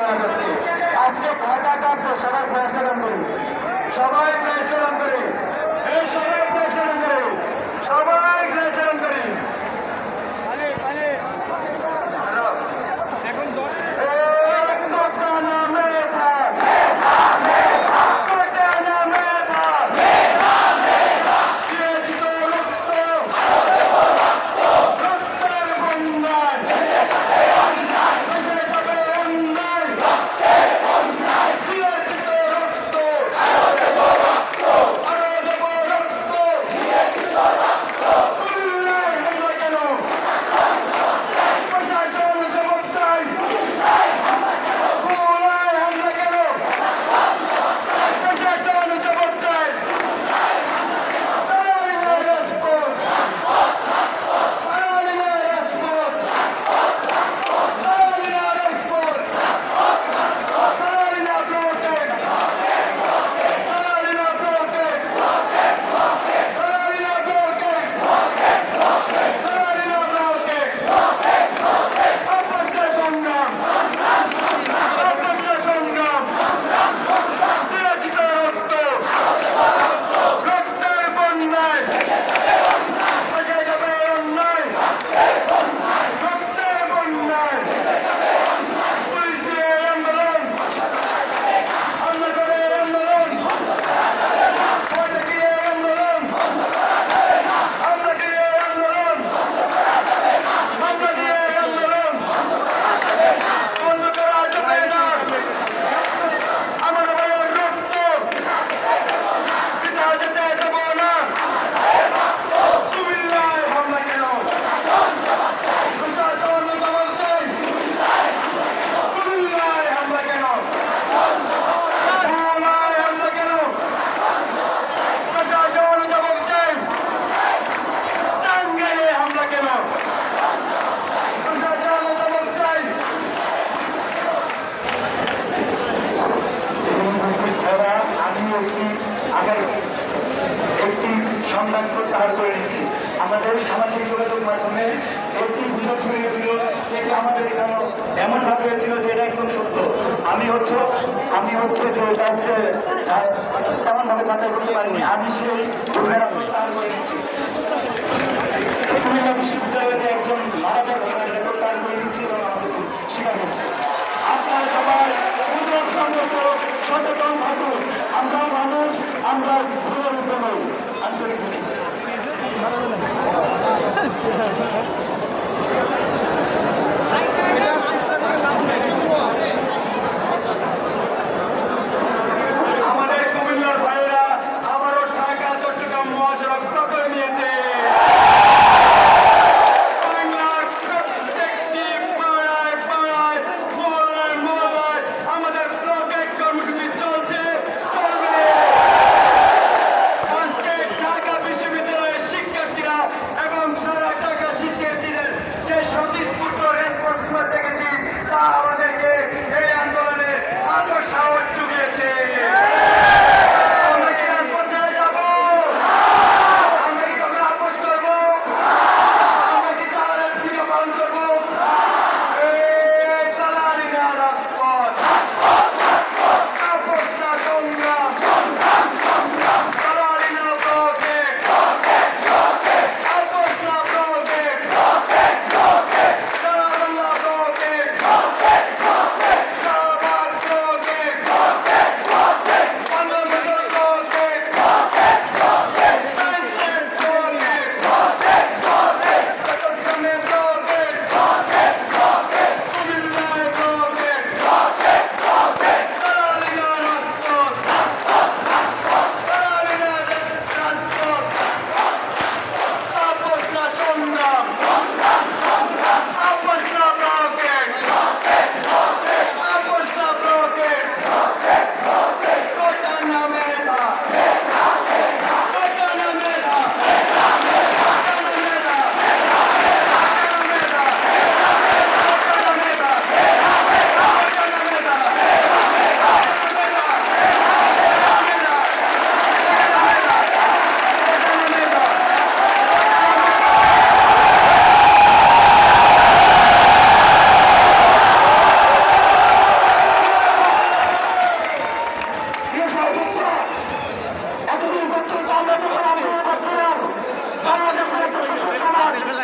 আজকে কয়টা কাছে সবাই প্রয়োজন করি। সবাই প্রয়োজন করি। সবাই প্রয়োজন করি। সবাই প্রয়োজন করি। আমাদের এখানে এমনভাবে হয়েছিল যে এটা একদম সত্য। আমি হচ্ছে আমি হচ্ছে যে এটা হচ্ছে তেমনভাবে যাচাই করতে পারিনি। আমি সেই বুঝের বিশ্ববিদ্যালয়ে যে একজন মারা যাওয়ার করে দিচ্ছি এবং আমাদের স্বীকার করছি। আপনারা সবাই সচেতন থাকুন। আমরা মানুষ, আমরা আন্তরিক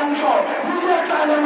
অংশ নিজের চাইলে